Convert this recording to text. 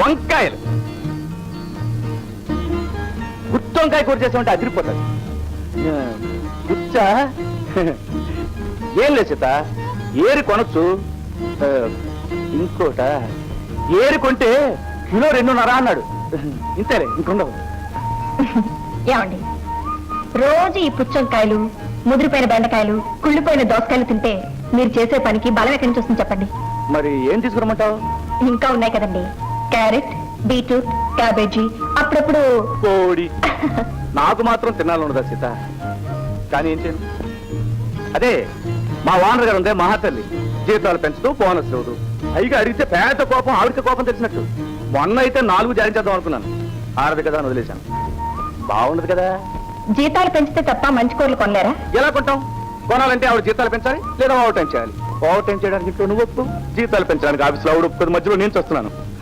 వంకాయలు. గుత్తి వంకాయ కూర చేసామంటే అదిరిపోతుంది. గుచ్చా ఏం లేదు సీత ఏరి కొనొచ్చు. ఇంకోట ఏరి కొంటే కిలో రెండున్నర అన్నాడు. ఇంతేలే ఇంకొండవు. ఏమండి? రోజు ఈ పుచ్చంకాయలు ముదిరిపోయిన బెండకాయలు కుళ్ళిపోయిన దోసకాయలు తింటే మీరు చేసే పనికి బలం ఎక్కడి నుంచి వస్తుంది చెప్పండి? మరి ఏం తీసుకురమ్మంటావు? ఇంకా ఉన్నాయి కదండి. క్యారెట్ బీట్రూట్ క్యాబేజీ అప్పుడప్పుడు కోడి. నాకు మాత్రం తినాలన్నదా సీత? కానీ ఏం చేయను అదే మా వానర్ గారు ఉందే మహాతల్లి. జీతాలు పెంచుతూ బోనస్ లేదు పైగా అడిగితే పేద కోపం ఆవిడకి కోపం తెలిసినట్టు. మొన్న అయితే నాలుగు జారీ చేద్దాం అనుకున్నాను. ఆరదు కదా అని వదిలేశాను. బాగుండదు కదా? జీతాలు పెంచితే తప్ప మంచి కూరలు కొనలేరా? ఎలా కొంటాం? కొనాలంటే ఆవిడ జీతాలు పెంచాలి లేదా ఓవర్ టైం చేయాలి? ఓవర్ టైం చేయడానికి ఇంట్లో నువ్వు ఒప్పు. జీతాలు పెంచడానికి ఆఫీస్లో ఆవిడ ఒప్పుకోదు. మధ్యలో నేను చూస్తున్నాను.